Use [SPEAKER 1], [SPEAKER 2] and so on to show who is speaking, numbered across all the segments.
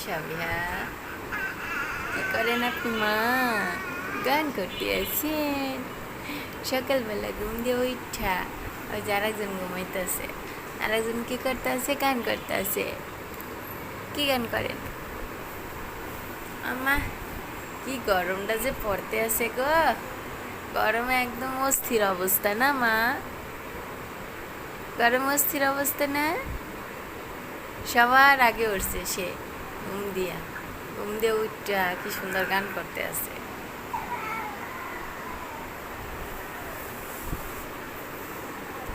[SPEAKER 1] সাবিহা কি করেন আপনি মা গান করতে আছেন সকালবেলা ঘুম দিয়ে উঠা ওই যে আরেকজন ঘুমাইতেছে আরেকজন কি করতে গান করতে কি গান করেন আমা কি গরমটা যে পড়তে আছে গো গরমে একদম অস্থির অবস্থা না মা গরম অস্থির অবস্থা না সবার আগে উঠছে সে ঘুম দিয়া ঘুম দিয়ে উঠটা কি সুন্দর গান করতে আছে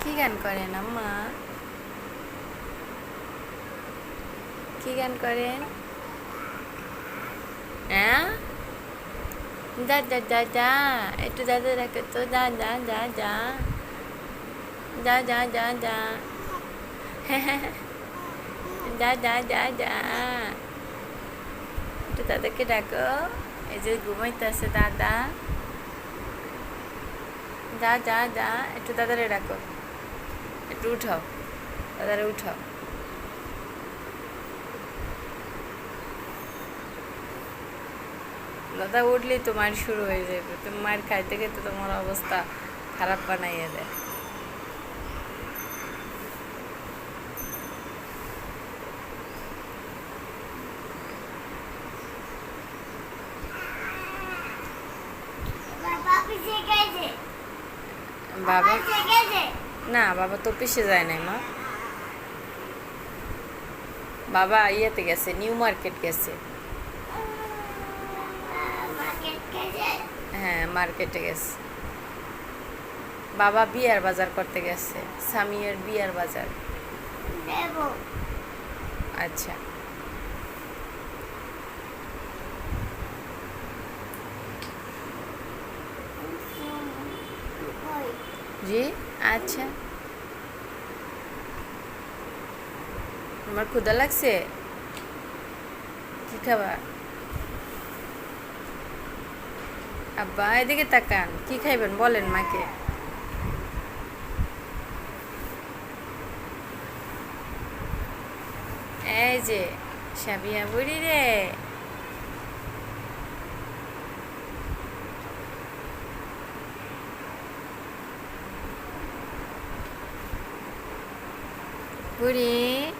[SPEAKER 1] কি গান করেন আম্মা কি গান করেন হ্যাঁ দাদা দাদা একটু দাদা রাখে তো দাদা দাদা দাদা দাদা দাদা দাদা একটু দাদাকে ডাকো। এই যে ঘুমাইতেছে দাদা। দা দা দা, একটু দাদারে ডাকো। একটু উঠাও। দাদারে উঠাও। দাদা উঠলেই তো মার শুরু হয়ে যাবে। তুমি মার খাইতে খাইতে তোমার অবস্থা খারাপ বানাইয়ে দেয়
[SPEAKER 2] বাবা পিছে গেছে
[SPEAKER 1] বাবা? না বাবা তো পিসে যায় নাই মা। বাবা ইয়েতে গেছে নিউ মার্কেট গেছে। হ্যাঁ মার্কেটে গেছে। বাবা বিয়ার বাজার করতে গেছে সামিয়ার বিয়ার বাজার। আচ্ছা
[SPEAKER 2] ওই
[SPEAKER 1] জি আচ্ছা। আমার ক্ষুদা লাগছে? কি খাবা আব্বা, এদিকে তাকান, কি খাইবেন বলেন মাকে। এই যে, সাবিয়া বুড়ি রে। 뿌리